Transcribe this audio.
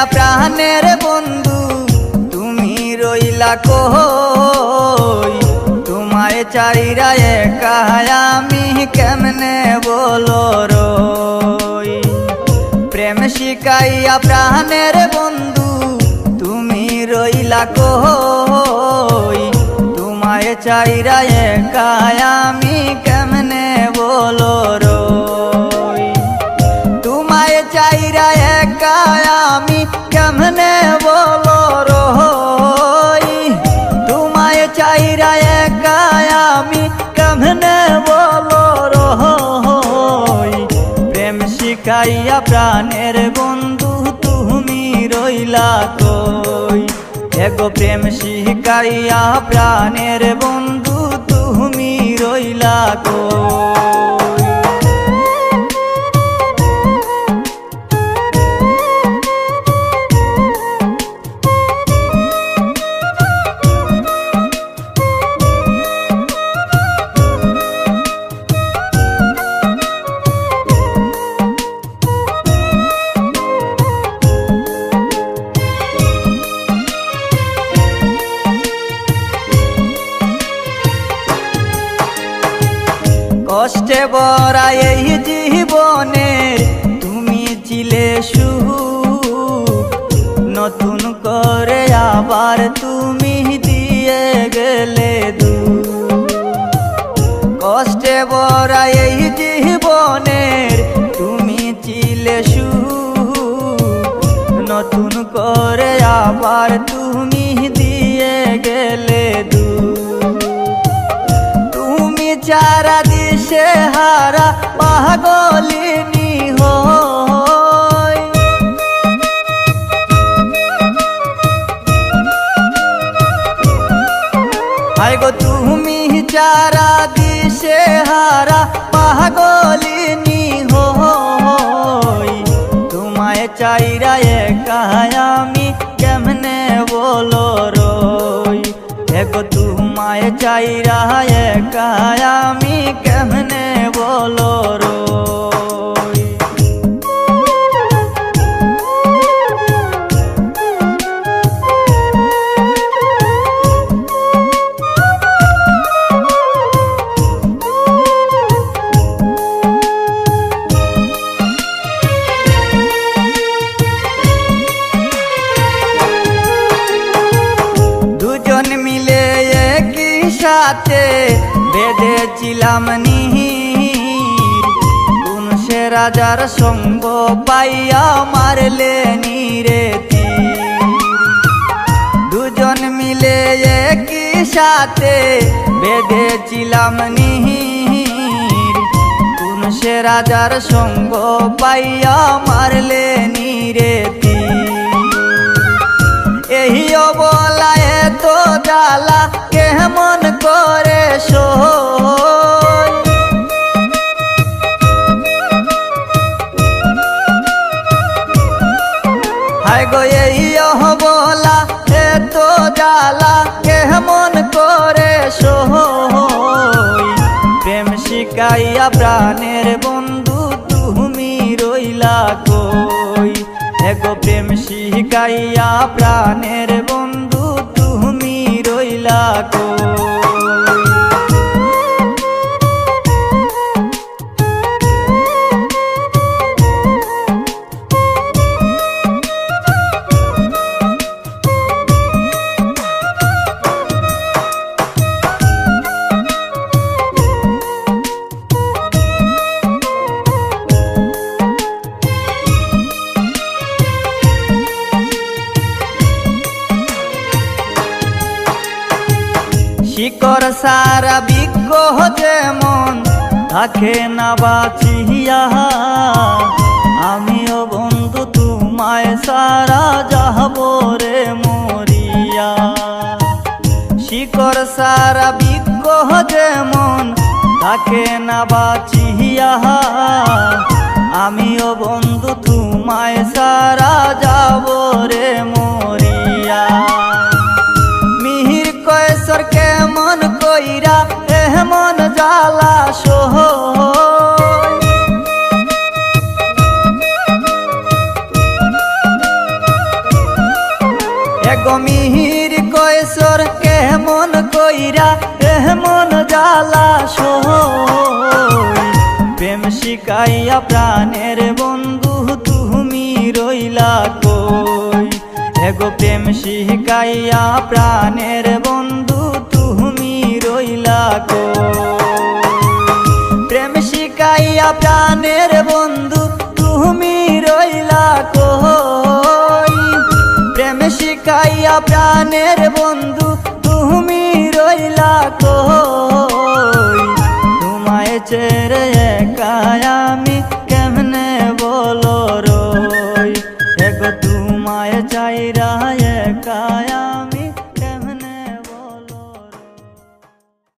প্রেম প্রাণের বন্ধু, তুমি রইলা কই? তোমায় চাইরা একা আমি কেমনে বলো রই? প্রেম শিকাইয়া প্রাণের বন্ধু, তুমি রইলা কই? তোমায় চাইরা একা আমি কেমনে বলো রই? আমি কেমনে বলো রই তোমায় চাইরা একা আমি কেমনে বলো রই প্রেম শিখাইয়া প্রাণের বন্ধু তুমি রইলা কই? এগো প্রেম শিখাইয়া প্রাণের বন্ধু তুমি রইলা কই? বরা এই জীবনের তুমি ছিলে সুখ নতুন করে আবার তুমি দিয়ে গেলে দু। কষ্টে বরা এই জীবনের তুমি ছিলে সুখ নতুন করে আবার তুমি হাই গো তুমি যারা দিশে হারা পাগলিনি হই। তোমায় চাইরা একা আমি কেমনে বলো রই? এগো তোমায় চাইরা একা আমি কেমনে সাথে বেঁধেছিলাম নিহির কোন সে রাজার সঙ্গ পাইয়া মারলে নিরে। দুজন মিলে একই সাথে বেঁধেছিলাম নিহির কোন সে রাজার সঙ্গ পাইয়া মারলে নিরে জ্বালা কেমন করে সহই? প্রেম শিকাইয়া প্রাণের বন্ধু তুমি রইলা কই? এগো প্রেম শিকাইয়া প্রাণের বন্ধু তুমি রইলা কই? শিকর সারা বিজ্ঞ যেমন থাকে না বাঁচিয়া আমিও বন্ধু, তোমায় সারা যাহব রে মরিয়া। শিকর সারা বিজ্ঞ যেমন থাকে না বাঁচিয়া আমিও বন্ধু, তোমায় সারা যাব রে মরিয়া। জ্বালা সই প্রেম শিকাইয়া প্রাণের বন্ধু তুমি রইলা কই? এগো প্রেম শিকাইয়া প্রাণের বন্ধু তুমি রইলা কই? প্রেম শিকাইয়া প্রাণের বন্ধু তুমি রইলা কই? প্রেম শিকাইয়া প্রাণের